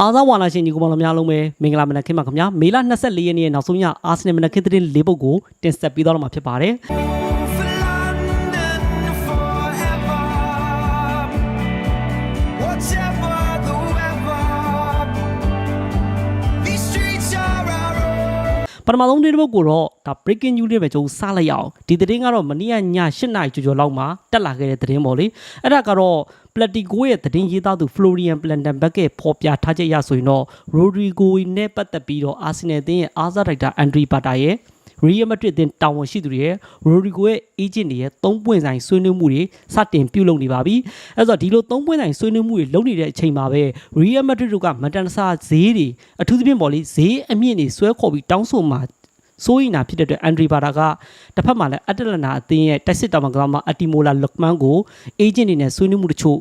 အားသာဝါလာရှင်ညီကောင်မများလုံးပဲမင်္ဂလာမနက်ခင်းပါခင်ဗျာမေလ24ရက်နေ့နောက်ဆုံးရအာဆင်နယ်မနက်ခင်းသတင်း၄ပုဒ်ကိုတင်ဆက်ပေးသွားတော့မှာဖြစ်ပါတယ် ပထမဆုံးသတင်းတစ်ပုဒ်ကိုတော့ဒါ breaking news တွေပဲကျွန်တော်စလိုက်ရအောင်ဒီသတင်းကတော့မနေ့ကည8နာရီကျော်ကျော်လောက်မှာတက်လာခဲ့တဲ့သတင်းပေါ့လေအဲ့ဒါကတော့ Platico ရဲ့သတင်းရေးသားသူ Florian Plettenberg ရဲ့ဖော်ပြထားချက်အရဆိုရင်တော့ Rodrigo နဲ့ပတ်သက်ပြီးတော့ Arsenal အသင်းရဲ့အားစားဒိုက်တာ Andre Bata ရဲ့ Real Madrid အသင်းတာဝန်ရှိသူတွေရဲ့ Rodrigo ရဲ့ agent တွေရဲ့3ပွင့်ဆိုင်ဆွေးနွေးမှုတွေစတင်ပြုလုပ်နေပါပြီ။အဲဆိုတော့ဒီလို3ပွင့်ဆိုင်ဆွေးနွေးမှုတွေလုပ်နေတဲ့အချိန်မှာပဲ Real Madrid တို့ကမန်တန်ဆာဈေးတွေအထူးသဖြင့်ပေါ့လေဈေးအမြင့်တွေဆွဲခေါ်ပြီးတောင်းဆိုမှာစိုးရိမ်တာဖြစ်တဲ့အတွက်အန်ဒရီဘာတာကတစ်ဖက်မှာလည်းအတလနာအသင်းရဲ့တက်စစ်တောင်မကမအတီမိုလာလုတ်မန်ကို agent တွေနဲ့ဆွေးနွေးမှုတချို့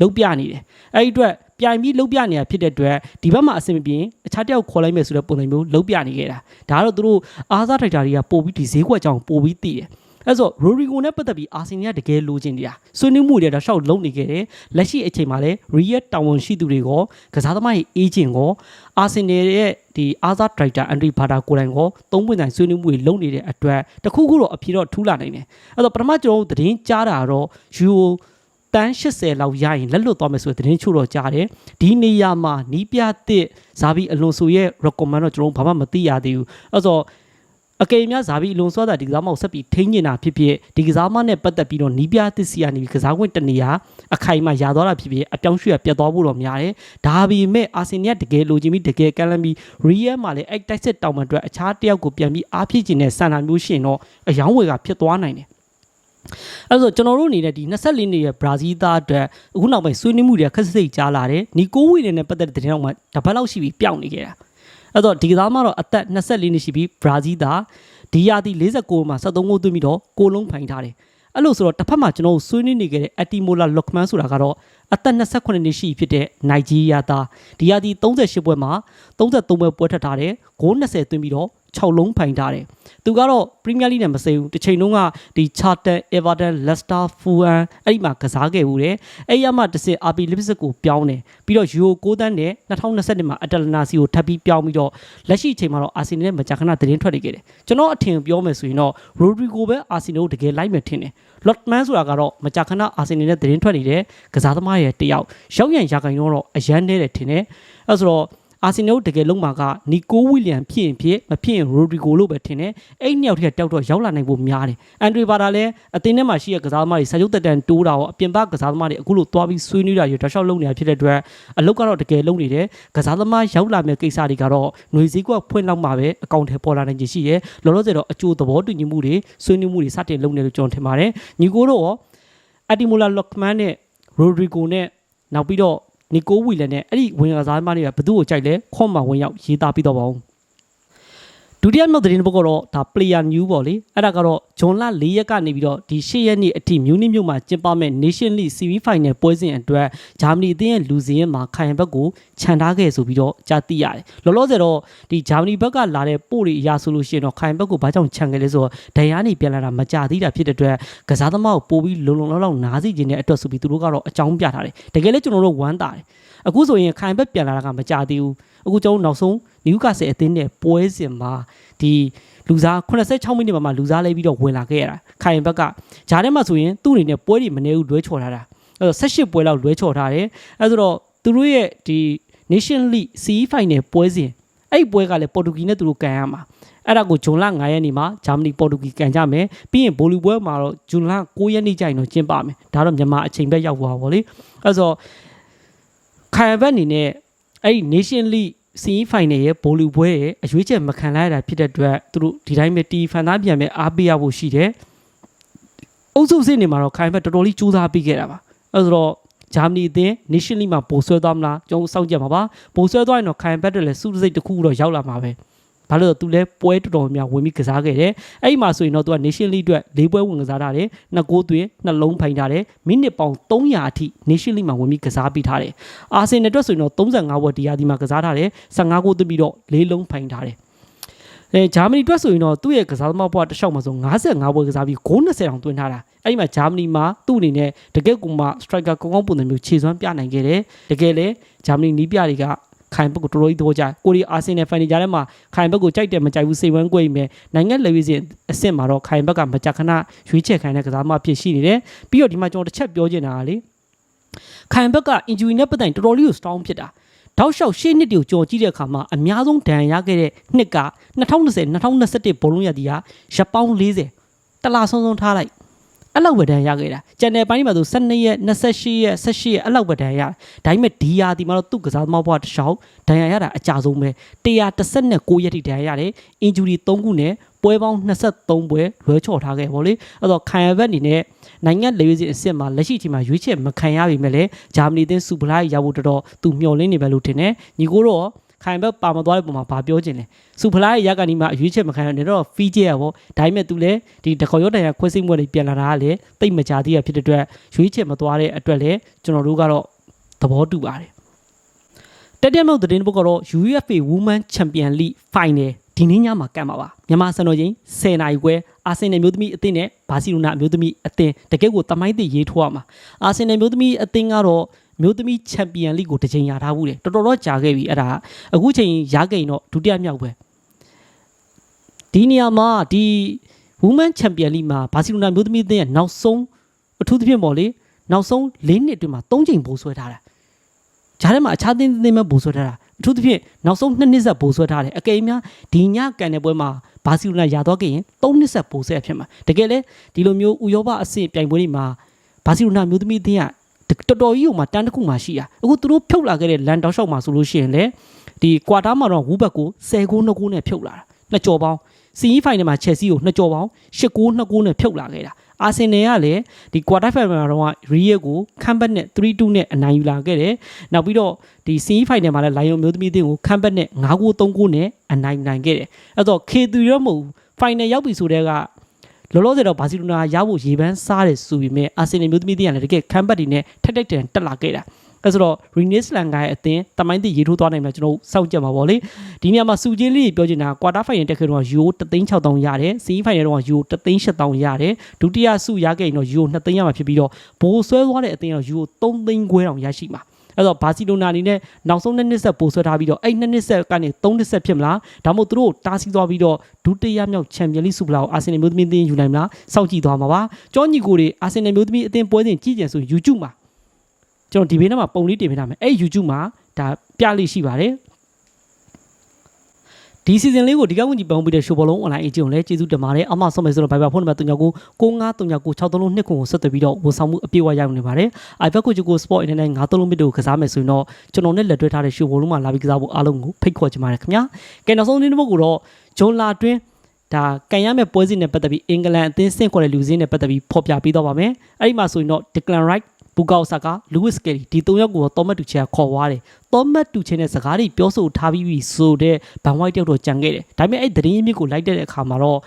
လုပ်ပြနေတယ်။အဲဒီအတွက် ပြိုင်ပြီးလုပ်ပြနေတာဖြစ်တဲ့အတွက်ဒီဘက်မှာအဆင်မပြေရင်အခြားတစ်ယောက်ခေါ်လိုက်မယ်ဆိုတဲ့ပုံစံမျိုးလုပ်ပြနေခဲ့တာ။ဒါကတော့သူတို့အားစားထိုက်တာတွေကပို့ပြီးဒီဈေးကွက်ကြောင်ပို့ပြီးတည်တယ်။အဲဆိုရိုရီဂိုနဲ့ပတ်သက်ပြီးအာဆင်နယ်ကတကယ်လိုချင်နေတာဆွေးနွေးမှုတွေတော့ရှောက်လုံးနေခဲ့တယ်လက်ရှိအချိန်မှာလည်းရီယက်တာဝန်ရှိသူတွေကကစားသမားရဲ့အေဂျင့်ကိုအာဆင်နယ်ရဲ့ဒီအာဇာဒရိုက်တာအန်ဒရီဘာတာကိုယ်တိုင်ကိုသုံးပွင့်ဆိုင်ဆွေးနွေးမှုတွေလုပ်နေတဲ့အတွက်တခုခုတော့အဖြေတော့ထူးလာနိုင်တယ်အဲဆိုပထမကျွန်တော်တို့သတင်းကြားတာတော့ယူ တန်း80လောက်ရရင်လက်လွတ်သွားမယ်ဆိုတဲ့သတင်းချို့တော့ကြားတယ်ဒီနေရာမှာနီးပြတဲ့ဇာဘီအလွန်ဆိုရဲ့ recommend တော့ကျွန်တော်တို့ဘာမှမသိရသေးဘူးအဲဆိုအကယ်များဇာဘီအလွန်စွာတာဒီကစားမကိုဆက်ပြီးထိန်းနေတာဖြစ်ဖြစ်ဒီကစားမနဲ့ပတ်သက်ပြီးတော့နီးပြသစ်စီကနေပြီးကစားခွင့်တနေရာအခိုင်အမာရသွားတာဖြစ်ဖြစ်အပြောင်းရွှေ့ရပြတ်သွားဖို့တော့များတယ်ဒါပေမဲ့အာဆင်နယ်ကတကယ်လိုချင်ပြီးတကယ်ကမ်းလှမ်းပြီးရီယယ်မှာလည်းအဲ့တိုက်စစ်တောင်မှန်အတွက်အခြားတစ်ယောက်ကိုပြန်ပြီးအားဖြည့်ခြင်းနဲ့စံနာမျိုးရှင်တော့အယောင်းဝယ်ကဖြစ်သွားနိုင်တယ် အဲ့ဆိုကျွန်တော်တို့အနေနဲ့ဒီ24နှစ်ရဲ့ဘရာဇီးသားအတွက်အခုနောက်ပိုင်းဆွေးနွေးမှုတွေကခက်စိတ်ကြားလာတယ်နီကိုဝီနဲ့ပတ်သက်တဲ့တဲ့တော့မှတပတ်လောက်ရှိပြီးပျောက်နေခဲ့တာအဲ့တော့ဒီကစားမတော့အသက်24နှစ်ရှိပြီးဘရာဇီးသားဒီယာတီ49မှာ73ဂိုးသွင်းပြီးတော့ကိုလုံးဖိုင်ထားတယ်အဲ့လိုဆိုတော့တစ်ဖက်မှာကျွန်တော်တို့ဆွေးနွေးနေခဲ့တဲ့အက်တီမိုလာလော့ကမန်ဆိုတာကတော့အသက်28နှစ်ရှိဖြစ်တဲ့နိုင်ဂျီးယားသားဒီယာတီ38ပွဲမှာ33ပွဲပွဲထပ်ထားတယ်ဂိုး20သွင်းပြီးတော့ 6လုံးဖိုင်ထားတယ်သူကတော့ပရီးမီးယားလိနဲ့မစိဘူးတစ်ချိန်လုံးကဒီချာတန်အေဗာတန်လက်စတာဖူအန်အဲ့ဒီမှာကစားခဲ့ဦးတယ်အဲ့ရမှတစ်စစ်အာပီလစ်စစ်ကိုပြောင်းတယ်ပြီးတော့ယူရို6တန်းနဲ့2020မှာအတလနာစီကိုထပ်ပြီးပြောင်းပြီးတော့လက်ရှိအချိန်မှာတော့အာဆင်နယ်နဲ့မကြာခဏသတင်းထွက်နေခဲ့တယ်ကျွန်တော်အထင်ပြောမယ်ဆိုရင်တော့ရိုဒရီဂိုပဲအာဆင်နယ်ကိုတကယ်လိုက်မယ်ထင်တယ်လော့မန်ဆိုတာကတော့မကြာခဏအာဆင်နယ်နဲ့သတင်းထွက်နေတဲ့ကစားသမားရဲ့တယောက်ရောက်ရန်ရာခိုင်နှုန်းတော့အရန်နေတယ်ထင်တယ်အဲဆိုတော့ အာဆင်နယ်တကယ်လုံးမှာကနီကိုဝီလျံဖြစ်ရင်ဖြစ်မဖြစ်ရင်ရိုဒရီဂိုလို့ပဲထင်တယ်အဲ့နှစ်ယောက်တည်းတောက်တော့ရောက်လာနိုင်ဖို့များတယ်အန်ဒရီဘာတာလည်းအသင်းထဲမှာရှိတဲ့ကစားသမားတွေစာချုပ်တက်တန်တိုးတာရောအပြင်ပကစားသမားတွေအခုလိုသွားပြီးဆွေးနွေးတာရတောက်လျှောက်လုပ်နေတာဖြစ်တဲ့အတွက်အလုပ်ကတော့တကယ်လုပ်နေတယ်ကစားသမားရောက်လာမယ့်ကိစ္စတွေကတော့ຫນွေစည်းကွက်ဖွင့်လောက်မှာပဲအကောင့်ထဲပေါ်လာနိုင်ခြင်းရှိရဲလောလောဆယ်တော့အကျိုးသဘောတူညီမှုတွေဆွေးနွေးမှုတွေစတင်လုပ်နေလို့ကျွန်တော်ထင်ပါတယ်ညီကိုတို့ရောအတီမိုလာလော့ကမန်နဲ့ရိုဒရီဂိုနဲ့နောက်ပြီးတော့ နီကိုဝီလန်နဲ့အဲ့ဒီဝင်ကစားသမားတွေကဘသူ့ကိုကြိုက်လဲခွန်မှာဝင်ရောက်ရေးသားပြီးတော့ပါဦး ဒုတိယမြောက်သတင်းတစ်ပုဒ်ကတော့ဒါ player new ပေါ့လေအဲ့ဒါကတော့ဂျွန်လ၄ရက်ကနေပြီးတော့ဒီ၈ရက်နေ့အထိမြူးနစ်မြို့မှာကျင်းပမဲ့ Nation League Semi Final ပွဲစဉ်အတွက်ဂျာမနီအသင်းရဲ့လူစင်းရဲ့မှာခိုင်ဘက်ကိုခြံထားခဲ့ဆိုပြီးတော့ကြားသိရတယ်လောလောဆယ်တော့ဒီဂျာမနီဘက်ကလာတဲ့ပို့တွေအရာဆိုလို့ရှိရင်တော့ခိုင်ဘက်ကိုဘာကြောင့်ခြံခဲ့လဲဆိုတော့ဒဏ်ရာနေပြန်လာတာမကြသေးတာဖြစ်တဲ့အတွက်ကစားသမားကိုပို့ပြီးလုံလုံလောက်လောက်နားစီခြင်းတဲ့အတွက်ဆိုပြီးသူတို့ကတော့အကြောင်းပြထားတယ်တကယ်လည်းကျွန်တော်တို့ဝမ်းတာတယ်အခုဆိုရင်ခိုင်ဘက်ပြန်လာတာကမကြသေးဘူး အခုကျွန်တော်နောက်ဆုံးနယူကာဆယ်အသင်းနဲ့ပွဲစဉ်မှာဒီလူစား86မိနစ်မှာမှလူစားလဲပြီးတော့ဝင်လာခဲ့ရတာခိုင်ဘက်ကဂျားထဲမှာဆိုရင်သူ့အနေနဲ့ပွဲတွေမနေဘူးလွဲချော်ထားတာအဲ့တော့18ပွဲလောက်လွဲချော်ထားတယ်အဲ့ဆိုတော့သူတို့ရဲ့ဒီ Nation League CE Final ပွဲစဉ်အဲ့ပွဲကလည်းပေါ်တူဂီနဲ့သူတို့ကန်ရမှာအဲ့ဒါကိုဂျွန်လ9ရက်နေ့မှာဂျာမနီပေါ်တူဂီကန်ကြမယ်ပြီးရင်ဗိုလ်လီပွဲမှာတော့ဂျွန်လ9ရက်နေ့ကျရင်တော့ကျင်းပမယ်ဒါတော့မြန်မာအချိန်ပဲရောက်သွားပါဗောလေအဲ့ဆိုခိုင်ဘက်အနေနဲ့အဲ့ဒီ Nation League စီးဖိုင်နယ်ရဲ့ဘိုလီပွဲရဲ့အရွေးချက်မခံလိုက်ရတာဖြစ်တဲ့အတွက်သူတို့ဒီတိုင်းပဲတီဖန်သားပြန်ပဲအားပေးရဖို့ရှိတယ်။အုပ်စုစစ်နေမှာတော့ခိုင်ဘက်တော်တော်လေးကြိုးစားပြီးခဲ့တာပါ။အဲဆိုတော့ဂျာမနီအသင်း Nation League မှာပိုဆွဲသွားမလားကျွန်တော်စောင့်ကြပါပါ။ပိုဆွဲသွားရင်တော့ခိုင်ဘက်တွေလည်းစုစိတ်တစ်ခုတော့ရောက်လာမှာပဲ။ ဘာလို့လဲသူလည်းပွဲတော်တော်များဝင်ပြီးကစားခဲ့တယ်။အဲ့ဒီမှာဆိုရင်တော့သူက Nation League အတွက်၄ပွဲဝင်ကစားထားတယ်။နှစ်ဂိုးသွင်းနှလုံးဖိုင်ထားတယ်။မိနစ်ပေါင်း300အထိ Nation League မှာဝင်ပြီးကစားပြီးထားတယ်။အာဆင်နယ်အတွက်ဆိုရင်တော့35ပွဲတရားဒီမှာကစားထားတယ်။15ဂိုးသွင်းပြီးတော့၄လုံးဖိုင်ထားတယ်။အဲဂျာမနီအတွက်ဆိုရင်တော့သူ့ရဲ့ကစားသမားဘဝတစ်လျှောက်မှာဆို55ပွဲကစားပြီးဂိုး20အောင်သွင်းထားတာအဲ့ဒီမှာဂျာမနီမှာသူ့အနေနဲ့တကယ့်ကူမှ striker ကောင်းကောင်းပုံစံမျိုးခြေစွမ်းပြနိုင်ခဲ့တယ်တကယ်လဲဂျာမနီနီးပြတွေကက ခိုင်ဘက်ကိုတော်တော်ကြီးသဘောကျတယ်ကိုရီအာဆင်နယ်ဖန်နေကြတဲ့မှာခိုင်ဘက်ကိုကြိုက်တယ်မကြိုက်ဘူးစိတ်ဝမ်းကွေးမယ်နိုင်ငံလေဝီစဉ်အဆင့်မှာတော့ခိုင်ဘက်ကမကြခဏရွေးချယ်ခိုင်တဲ့ကစားမဖြစ်ရှိနေတယ်ပြီးတော့ဒီမှာကျွန်တော်တစ်ချက်ပြောချင်တာကလေခိုင်ဘက်က injury နဲ့ပတ်သက်ရင်တော်တော်လေးကို strong ဖြစ်တာတောက်လျှောက်ရှေ့နှစ်တွေကိုကြော်ကြည့်တဲ့အခါမှာအများဆုံးဒဏ်ရာရခဲ့တဲ့နှစ်က2020 2021ဘောလုံးရည်ကရပ်ပေါင်း40တလားဆုံးဆုံးထားလိုက် အဲ့လောက်ပဲတန်းရခဲ့တာကျန်တဲ့ပိုင်းမှာသူ12ရက်28ရက်18ရက်အဲ့လောက်ပဲတန်းရဒါပေမဲ့ဒီယာဒီမှာတော့သူ့ကစားသမားဘွားတစ်လျှောက်ဒဏ်ရာရတာအကြဆုံးပဲ139ရက်ထိဒဏ်ရာရတယ် injury 3ခုနဲ့ပွဲပေါင်း23ပွဲလွဲချော်ထားခဲ့ဗောလေအဲ့တော့ခံရဘက်အနေနဲ့နိုင်ငံလေရေးစီအစ်စ်မှာလက်ရှိချိန်မှာရွေးချယ်မခံရပြီမဲ့လေဂျာမနီအသင်းစူပလာရဖို့တော်တော်သူမျှော်လင့်နေပဲလို့ထင်တယ်ညီကိုတော့ ခိုင်ဘက်ပါမသွားတဲ့ပုံမှာဗာပြောခြင်းလဲစူဖလားရဲ့ရက်ကနေမှအရွေးချက်မခံရနေတော့ဖီးကျဲရပေါ့ဒါပေမဲ့သူလည်းဒီတခေါ်ရောတန်ရခွဲစိတ်မွက်တွေပြန်လာတာကလည်းတိတ်မကြသေးရဖြစ်တဲ့အတွက်ရွေးချက်မသွားတဲ့အတွက်လည်းကျွန်တော်တို့ကတော့သဘောတူပါတယ်တက်တက်မောက်သတင်းတစ်ပုဒ်ကတော့ UEFA Women Champion League Final ဒီနေ့ညမှာကတ်မှာပါမြန်မာစံတော်ချိန်10နာရီခွဲအာဆင်နယ်မျိုးသမီးအသင်းနဲ့ဘာစီလိုနာမျိုးသမီးအသင်းတကယ့်ကိုတမိုင်းသစ်ရေးထိုးရမှာအာဆင်နယ်မျိုးသမီးအသင်းကတော့ မျိုးသမီးချန်ပီယံလိကိုတစ်ချိန်ရထားဘူးလေတော်တော်တော့ကြာခဲ့ပြီအဲ့ဒါအခုချိန်ရခဲ့ရင်တော့ဒုတိယမြောက်ပဲဒီနေရာမှာဒီ Women Champion League မှာဘာစီလိုနာမျိုးသမီးအသင်းရဲ့နောက်ဆုံးအထူးသဖြင့်ပေါ့လေနောက်ဆုံး၄နှစ်အတွင်းမှာ၃ချိန်ပိုးဆွဲထားတာဂျားထဲမှာအခြားသင်းသင်းမဲ့ပိုးဆွဲထားတာအထူးသဖြင့်နောက်ဆုံးနှစ်နှစ်ဆက်ပိုးဆွဲထားတယ်အကယ်၍များဒီညကန်တဲ့ပွဲမှာဘာစီလိုနာရသွားခဲ့ရင်၃နှစ်ဆက်ပိုးဆွဲဖြစ်မှာတကယ်လဲဒီလိုမျိုးဥရောပအဆင့်ပြိုင်ပွဲတွေမှာဘာစီလိုနာမျိုးသမီးအသင်းက တော်တော်ကြီးဟိုမှာတန်းတစ်ခုမှရှိရအခုသူတို့ဖြုတ်လာခဲ့တဲ့လန်တောက်လျှောက်မှာဆိုလို့ရှိရင်လေဒီကွာတာမှာတော့ဝူဘက်ကို10ဂိုး2ဂိုးနဲ့ဖြုတ်လာတာနှစ်ကြော်ပေါင်းစီးဖိုင်နယ်မှာချက်စီကိုနှစ်ကြော်ပေါင်း10ဂိုး2ဂိုးနဲ့ဖြုတ်လာခဲ့တာအာဆင်နယ်ကလည်းဒီကွာတာဖိုင်နယ်မှာတော့ရီယက်ကိုခမ်ဘက်နဲ့3-2နဲ့အနိုင်ယူလာခဲ့တယ်နောက်ပြီးတော့ဒီစီးဖိုင်နယ်မှာလည်းလိုင်ယွန်မျိုးသမီးတင်းကိုခမ်ဘက်နဲ့9ဂိုး3ဂိုးနဲ့အနိုင်နိုင်ခဲ့တယ်အဲ့တော့ K3 ရောမဟုတ်ဖိုင်နယ်ရောက်ပြီဆိုတဲ့က လောလောဆယ်တော့ဘာစီလိုနာရဖို့ရေပန်းစားတယ်ဆိုပေမဲ့အာဆင်နယ်မျိုးသမီးတင်းကလည်းတကယ်ခမ်ဘက်တွေနဲ့ထက်ထက်တန်တက်လာခဲ့တာအဲဆိုတော့ Renes Langa ရဲ့အသင်းတမိုင်းတိရေးထိုးသွားနိုင်မှာကျွန်တော်စောင့်ကြမှာပေါ့လေဒီနေရာမှာစူဂျင်းလေးပြောချင်တာကွာတာဖိုင်နယ်တက်ခဲ့တော့ယူ36000ရတယ်စီးဖိုင်နယ်တော့ယူ38000ရတယ်ဒုတိယစုရခဲ့ရင်တော့ယူ2သိန်းရမှာဖြစ်ပြီးတော့ဘိုးဆွဲသွားတဲ့အသင်းတော့ယူ3သိန်းခွဲတောင်ရရှိမှာ အဲ့တော့ဘာစီလိုနာအနေနဲ့နောက်ဆုံးနှစ်နှစ်ဆက်ပို့ဆွဲထားပြီးတော့အဲ့နှစ်နှစ်ဆက်ကနေ3နှစ်ဆက်ဖြစ်မလားဒါမှမဟုတ်သူတို့တားဆီးသွားပြီးတော့ဒုတိယမြောက်ချန်ပီယံလိစူပလာကိုအာဆင်နယ်မျိုးသမီးအသင်းယူနိုင်မလားစောင့်ကြည့်သွားမှာပါကြောညီကိုတွေအာဆင်နယ်မျိုးသမီးအသင်းပွဲစဉ်ကြည့်ကြဆို YouTube မှာကျွန်တော်ဒီဘေးနားမှာပုံလေးတင်ပေးထားမယ်အဲ့ YouTube မှာဒါပြလိရှိပါတယ် ဒီ season လေးကိုဒီကဝန်ကြီးပေါင်းပြီးတဲ့ show ဘောလုံး online agent ကိုလည်းကျေးဇူးတင်ပါတယ်အမဆုံးမယ်ဆိုတော့ Viber ဖုန်းနံပါတ်39 6939 63နှစ်ခုကိုဆက်သွယ်ပြီးတော့ဝန်ဆောင်မှုအပြည့်အဝရောက်နေပါတယ် iPad ကိုကို Sport Internet 9သုံးလုံးမြစ်တို့ကိုကစားမယ်ဆိုရင်တော့ကျွန်တော်နဲ့လက်တွဲထားတဲ့ show ဘောလုံးမှာလာပြီးကစားဖို့အားလုံးကိုဖိတ်ခေါ်ချင်ပါတယ်ခင်ဗျာကဲနောက်ဆုံးနေ့တစ်ပုဒ်ကိုတော့ဂျွန်လာတွင်းဒါကန်ရမယ့်ပွဲစဉ်နဲ့ပတ်သက်ပြီးအင်္ဂလန်အသင်းဆင့်ခေါ်တဲ့လူစင်းနဲ့ပတ်သက်ပြီးဖော်ပြပေးတော့ပါမယ်အဲ့ဒီမှာဆိုရင်တော့ Declan Rice ဘူကောက်ဆာကာလူးဝစ်ကယ်လီဒီ၃ယောက်ကိုတော့သောမတ်တူချေကခေါ်သွားတယ်။သောမတ်တူချေနဲ့စကားတွေပြောဆိုထားပြီးပြီဆိုတဲ့ဘန်ဝိုက်တယောက်တော့ကြံခဲ့တယ်။ဒါပေမဲ့အဲ့သတင်းရင်းမြစ်ကိုလိုက်တဲ့အခါမှာတော့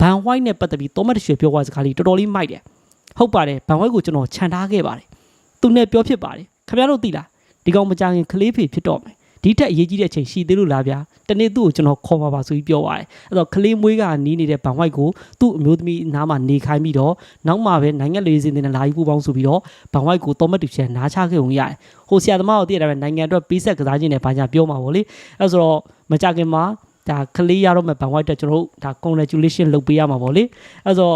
ဘန်ဝိုက်နဲ့ပတ်သက်ပြီးသောမတ်တူချေပြောသွားတဲ့စကားလေးတော်တော်လေးမိုက်တယ်။ဟုတ်ပါတယ်ဘန်ဝိုက်ကိုကျွန်တော်ခြံထားခဲ့ပါတယ်။သူနဲ့ပြောဖြစ်ပါတယ်။ခင်ဗျားတို့သိလားဒီကောင်မကြခင်ကလေးဖေဖြစ်တော့မယ်။ ဒီထက်အရေးကြီးတဲ့အချိန်ရှိသေးလို့လားဗျာတနေ့သူ့ကိုကျွန်တော်ခေါ်ပါပါဆိုပြီးပြောပါတယ်အဲ့တော့ကလေးမွေးကနီးနေတဲ့ဘန်ဝိုက်ကိုသူ့အမျိုးသမီးနားမှာနေခိုင်းပြီးတော့နောက်မှပဲနိုင်ငံလေးစင်းတဲ့လာယူပူပေါင်းဆိုပြီးတော့ဘန်ဝိုက်ကိုတော့မတူချင်နားချခဲ့ုံရတယ်ဟိုဆရာသမားကိုတည့်ရတယ်ပဲနိုင်ငံအတွက်ပေးဆက်ကစားခြင်းနဲ့ဘာညာပြောမှာပေါ့လေအဲ့ဆိုတော့မကြခင်မှာဒါကလေးရတော့မဲ့ဘန်ဝိုက်တက်ကျွန်တော်တို့ဒါ congratulation လုပ်ပေးရမှာပေါ့လေအဲ့ဆို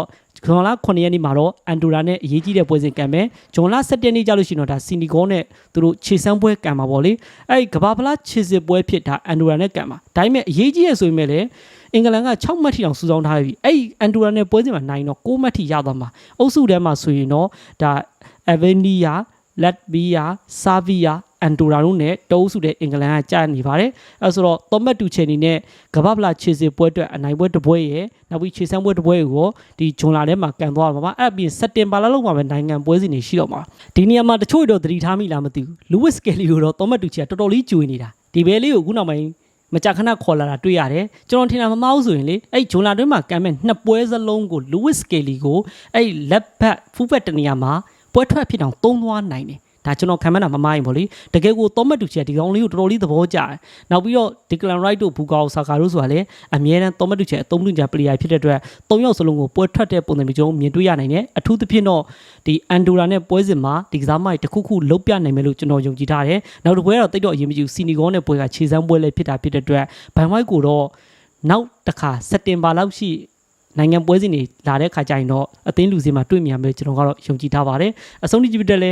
ဂျွန်လာ9ရက်နေ့မှာတော့အန်ဒိုရာနဲ့အရေးကြီးတဲ့ပွဲစဉ်ကံမယ်ဂျွန်လာ7ရက်နေ့ကြာလို့ရှိရင်တော့ဒါစီနီဂေါနဲ့သူတို့ခြေစမ်းပွဲကံမှာပေါ့လေအဲ့ကဘာဖလားခြေစစ်ပွဲဖြစ်ဒါအန်ဒိုရာနဲ့ကံမှာဒါပေမဲ့အရေးကြီးရဆိုရင်လည်းအင်္ဂလန်က6မှတ်ထိတောင်စူးစောင်းထားပြီအဲ့အန်ဒိုရာနဲ့ပွဲစဉ်မှာနိုင်တော့6မှတ်ထိရသွားမှာအုပ်စုထဲမှာဆိုရင်တော့ဒါအဗနီယာလက်ဗီယာဆာဗီယာ အန်တိုရာတို့နဲ့တိုးစုတဲ့အင်္ဂလန်ကကြာနေပါတယ်အဲဆိုတော့သောမတ်တူချေနေနဲ့ကမ္ဘာဖလားခြေစစ်ပွဲအတွက်အနိုင်ပွဲတစ်ပွဲရယ်နောက်ပြီးခြေစမ်းပွဲတစ်ပွဲကိုဒီဂျွန်လာထဲမှာကန်သွားမှာပါအဲ့ပြီးစက်တင်ဘာလလောက်မှာပဲနိုင်ငံပွဲစဉ်တွေရှိတော့မှာဒီနေရာမှာတချို့တော့သတိထားမိလားမသိဘူးလူးဝစ်ကယ်လီကိုတော့သောမတ်တူချေကတော်တော်လေးကြွေနေတာဒီဘဲလေးကိုခုနောက်ပိုင်းမကြခဏခေါ်လာတာတွေ့ရတယ်ကျွန်တော်ထင်တာမမှားဘူးဆိုရင်လေအဲ့ဂျွန်လာတွင်းမှာကမ်းမဲ့နှစ်ပွဲစလုံးကိုလူးဝစ်ကယ်လီကိုအဲ့လက်ဘက်ဖူးဘက်တနေရာမှာပွဲထွက်ဖြစ်အောင်သုံးသွားနိုင်တယ် ဒါကျွန်တော်ခံမှန်းတာမမိုင်းပေါ့လေတကယ်ကိုသောမတ်တူချီကဒီကောင်လေးကိုတော်တော်လေးသဘောကျတယ်နောက်ပြီးတော့ Declan Rice တို့ဘူကာဆာကာတို့ဆိုတာလည်းအမြဲတမ်းသောမတ်တူချီအသုံးပြုကြ player ဖြစ်တဲ့အတွက်၃ယောက်စလုံးကိုပွဲထွက်တဲ့ပုံစံမျိုးကျွန်တော်မြင်တွေ့ရနိုင်တယ်အထူးသဖြင့်တော့ဒီအန်ဒိုရာနဲ့ပွဲစဉ်မှာဒီကစားမတွေတစ်ခုခုလုတ်ပြနိုင်မယ်လို့ကျွန်တော်ယုံကြည်ထားတယ်နောက်တစ်ပွဲကတော့တိတ်တော့အရေးမကြီးဘူးစီနီဂေါနဲ့ပွဲကခြေစမ်းပွဲလည်းဖြစ်တာဖြစ်တဲ့အတွက်ဘန်ဝိုက်ကိုတော့နောက်တစ်ခါစက်တင်ဘာလောက်ရှိနိုင်ငံပွဲစဉ်တွေလာတဲ့ခါကျရင်တော့အသင်းလူစင်းမှာတွေ့မြင်ရမယ်ကျွန်တော်ကတော့ယုံကြည်ထားပါတယ်အဆုံးထိကြည့်ပြတဲ့လဲ